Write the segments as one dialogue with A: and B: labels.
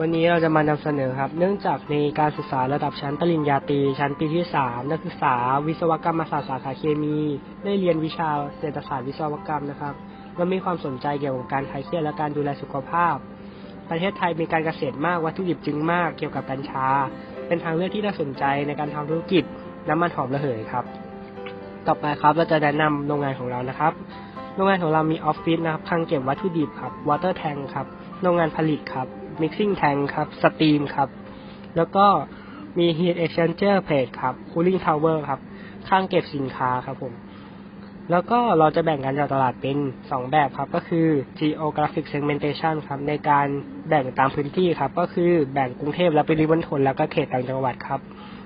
A: วันนี้เราจะมานำเสนอครับ เนื่องจากในการศึกษาระดับชั้นปริญญาตรีชั้นปีที่ 3 นักศึกษา วิศวกรรมศาสตร์สาขาเคมี ได้เรียนวิชาเศรษฐศาสตร์วิศวกรรมนะครับเรามีความสนใจเกี่ยวกับการคลายเครียดและการดูแลสุขภาพ ประเทศไทยมีการเกษตรมากวัตถุดิบจึงมากเกี่ยวกับกัญชา เป็นทางเลือกที่น่าสนใจในการทำธุรกิจน้ำมันหอมระเหยครับ ต่อไปครับเราจะแนะนำโรงงานของเรานะครับ โรงงานของเรามีออฟฟิศนะครับคลังเก็บวัตถุดิบครับวอเตอร์แทงครับ โรงงานผลิตครับ mixing tank ครับสตรีมครับ แล้วก็มี heat exchanger plate ครับ cooling tower ครับคลังเก็บสินค้าครับผม แล้วก็เราจะแบ่งการจัดตลาดเป็น 2 แบบครับ ก็คือ geographic segmentation ครับ ในการแบ่งตามพื้นที่ครับ ก็คือแบ่งกรุงเทพและปริมณฑลแล้วก็เขตต่างจังหวัดครับ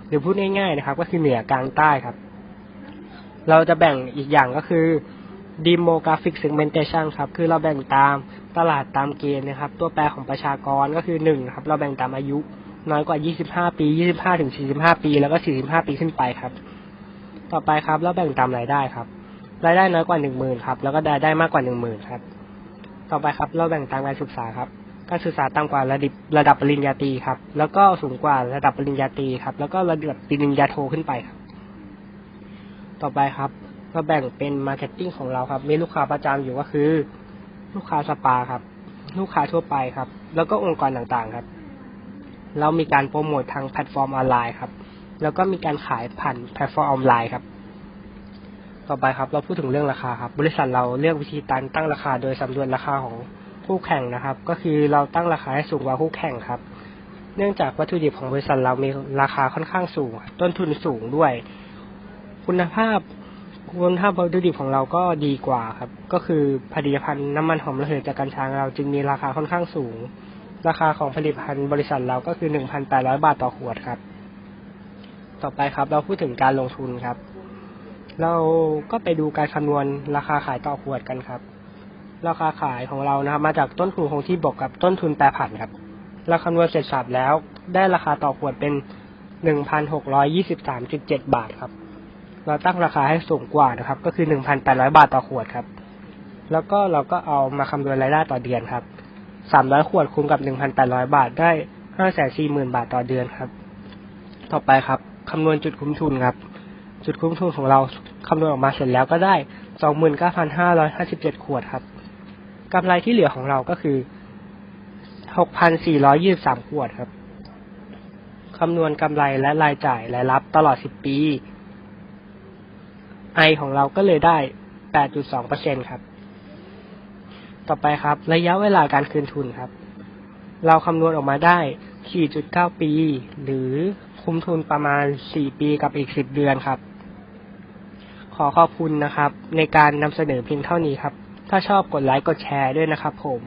A: หรือพูดง่ายๆนะครับ ก็คือเหนือกลางใต้ครับ เราจะแบ่งอีกอย่างก็คือ demographic segmentation ครับคือเราแบ่งตามตลาดตามเกณฑ์นะครับ ตัวแปรของประชากรก็คือ1ครับ เราแบ่งตามอายุ น้อยกว่า 25 ปี 25ถึง45 ปี แล้วก็ 45 ปีขึ้นไปครับ ต่อไปครับเราแบ่งตามรายได้ครับ รายได้น้อยกว่า 10,000ครับแล้วก็รายได้มากกว่า 10,000ครับต่อไปครับ เราแบ่งตามการศึกษาครับ การศึกษาต่ำกว่าระดับระดับปริญญาตรีครับ แล้วก็สูงกว่าระดับปริญญาตรีครับ แล้วก็ระดับปริญญาโทขึ้นไปครับ ต่อไปครับ เราแบ่งเป็นมาร์เก็ตติ้งของเราครับ มีลูกค้าประจำอยู่ก็คือ ลูกค้าสปาครับ ลูกค้าทั่วไปครับ แล้วก็องค์กรต่างๆครับ เรามีการโปรโมททางแพลตฟอร์มออนไลน์ครับ แล้วก็มีการขายผ่านแพลตฟอร์มออนไลน์ครับ ต่อไปครับ เราพูดถึงเรื่องราคาครับ บริษัทเราเลือกวิธีการตั้งราคาโดยสำรวจราคาของคู่แข่งนะครับ ก็คือเราตั้งราคาให้สูงกว่าคู่แข่งครับ เนื่องจากวัตถุดิบของบริษัทเรามีราคาค่อนข้างสูง ต้นทุนสูงด้วย คุณภาพ คุณภาพวัตถุดิบของเราก็ดีกว่าครับ ก็คือผลิตภัณฑ์น้ำมันหอมระเหยจากกัญชาเราจึงมีราคาค่อนข้างสูง ราคาของผลิตภัณฑ์บริษัทเราก็คือ1,800บาทต่อขวดครับ ต่อไปครับ เราพูดถึงการลงทุนครับ เราก็ไปดูการคำนวณราคาขายต่อขวดกันครับ ราคาขายของเรานะครับ มาจากต้นทุนคงที่บวกกับต้นทุนแปรผันครับ เราคำนวณเสร็จสับแล้ว ได้ราคาต่อขวดเป็น1,623.7บาทครับ เราตั้งราคาให้สูงกว่านะครับ ก็คือ1,800บาทต่อขวดครับ แล้วก็เราก็เอามาคำนวณรายได้ต่อเดือนครับ300ขวดคูณกับ1,800บาทได้540,000บาทต่อเดือนครับ ต่อไปครับคำนวณจุดคุ้มทุนครับ จุดคุ้มทุนของเราคำนวณออกมาเสร็จแล้วก็ได้29,557ขวดครับกำไรที่เหลือของเราก็คือ6,423ขวดครับคำนวณกำไรและรายจ่ายรายรับตลอด10ปี ไอของเราก็เลยได้ 8.2%ครับ ต่อไปครับ ระยะเวลาการคืนทุนครับ เราคำนวณออกมาได้ 4.9 ปี หรือคุ้มทุนประมาณ 4 ปีกับอีก 10 เดือนครับ ขอขอบคุณนะครับ ในการนำเสนอเพียงเท่านี้ครับ ถ้าชอบกดไลค์กดแชร์ด้วยนะครับผม